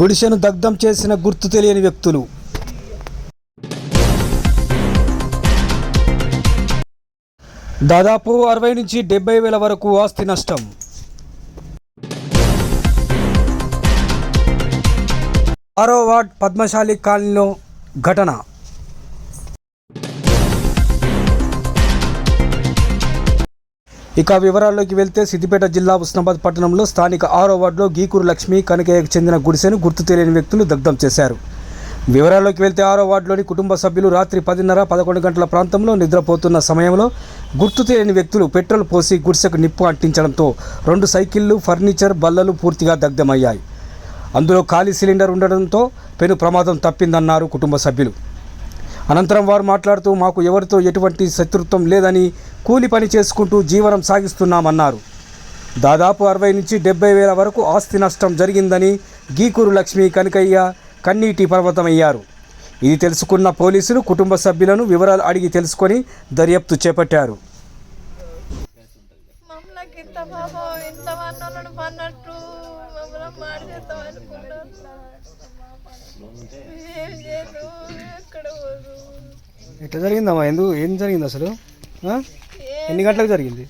గుడిసెను దగ్ధం చేసిన గుర్తు తెలియని వ్యక్తులు. దాదాపు అరవై నుంచి డెబ్బై వేల వరకు ఆస్తి నష్టం. ఆరో వార్డ్ పద్మశాలి కాలనీలో ఘటన. ఇక వివరాల్లోకి వెళ్తే సిద్దిపేట జిల్లా ఉస్నాబాద్ పట్టణంలో స్థానిక ఆరో వార్డులో గీకూరు లక్ష్మి కనకయ్యకు చెందిన గుడిసెను గుర్తు తెలియని వ్యక్తులు దగ్ధం చేశారు. వివరాల్లోకి వెళ్తే ఆరో వార్డులోని కుటుంబ సభ్యులు రాత్రి పదిన్నర పదకొండు గంటల ప్రాంతంలో నిద్రపోతున్న సమయంలో గుర్తు తెలియని వ్యక్తులు పెట్రోల్ పోసి గుడిసెకు నిప్పు అంటించడంతో రెండు సైకిళ్ళు ఫర్నిచర్ బల్లలు పూర్తిగా దగ్ధమయ్యాయి. అందులో ఖాళీ సిలిండర్ ఉండడంతో పెను ప్రమాదం తప్పిందన్నారు కుటుంబ సభ్యులు. అనంతరం వారు మాట్లాడుతూ మాకు ఎవరితో ఎటువంటి శత్రుత్వం లేదని కూలి పని చేసుకుంటూ జీవనం సాగిస్తున్నామన్నారు. దాదాపు అరవై నుంచి డెబ్బై వేల వరకు ఆస్తి నష్టం జరిగిందని గీకూరు లక్ష్మి కనకయ్య కన్నీటి పర్వతమయ్యారు. ఇది తెలుసుకున్న పోలీసులు కుటుంబ సభ్యులను వివరాలు అడిగి తెలుసుకొని దర్యాప్తు చేపట్టారు. ఇంత పాపం ఇంత మన్నోళ్ళను పన్నట్టు మమ్మల్ని మాడి చేస్తాం అనుకున్నాం ఏం చేయను ఎక్కడ పోదు. ఎట్లా జరిగిందమ్మా? ఎందుకు ఏం జరిగింది అసలు? ఎన్ని గంటలకు జరిగింది?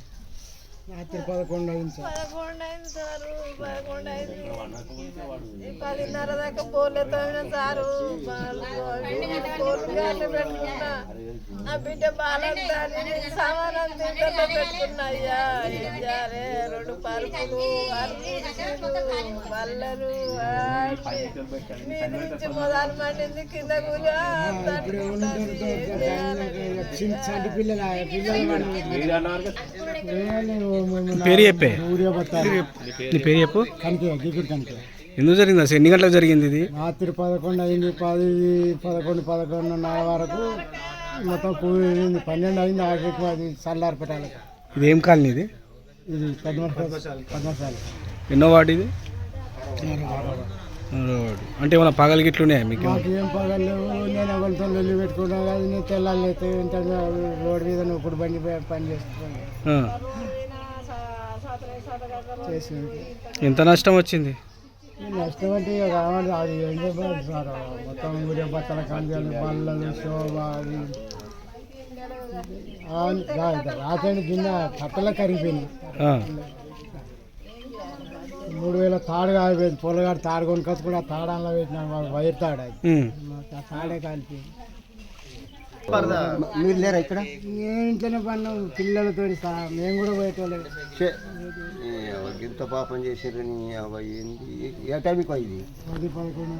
పదకొండు అయింది సారు. పదకొండు అయింది ఈ పదిన్నర దాకా పోలే తోమిన సారు పెట్టుకున్నా నా బిడ్డ బాలంటాని సామాన్ అంతా ఇంట్లో పెట్టుకున్నా అయ్యా రెండు పరుపులు బల్లలు. మీద నుంచి మొదలు మండింది కింద కూడా పేరు చెప్పే? నీ పేరు చెప్పు. ఎందుకు జరిగింది అసలు? ఎన్ని గంటలకు జరిగింది ఇది? రాత్రి పదకొండు అయింది పది పదకొండు పదకొండున్నర వరకు మొత్తం కూలింది పన్నెండు అయింది ఆఖరికి అది చల్లారి పెట్టాలి ఇది ఏం కాలనీ ఇది? ఇది పద్మశాలి ఎన్నో వాడు ఇది. అంటే ఏమైనా పగలు గిట్లు ఉన్నాయా మీకు? ఏం పగలేవు నేను ఎవరితో వెళ్ళి పెట్టుకున్నా కానీ నేను తెల్లాలి అయితే రోడ్డు మీద నువ్వు ఇప్పుడు బండి పని చేస్తున్నాను ఎంత నష్టం వచ్చింది? నష్టం అంటే కావాలి అది ఏం చెప్పాలి సార్? మొత్తం ఊరే బట్టల కాంజాలు బల్లలు శోభ అది. అవన్నీ రా- రాత్రి గిన్నె కట్టలు కరిగిపోయినాయి. ఆ. మూడు వేల తాడు కాలిపోయింది. పొలగాడు తాడు కొనుకొచ్చి కూడా తాడాలో పెట్టిన వైర్ తాడు అది. తాడే కాలిపోయింది. మీరు లేరా ఇక్కడ? నేను ఇంట్లోనే పన్నాం పిల్లలతో సహా. మేము కూడా పోయేటోళ్ళం. ఇంత పాపం చేసారని ఏంది? ఏ టైంకి ఇది పది పదకొండు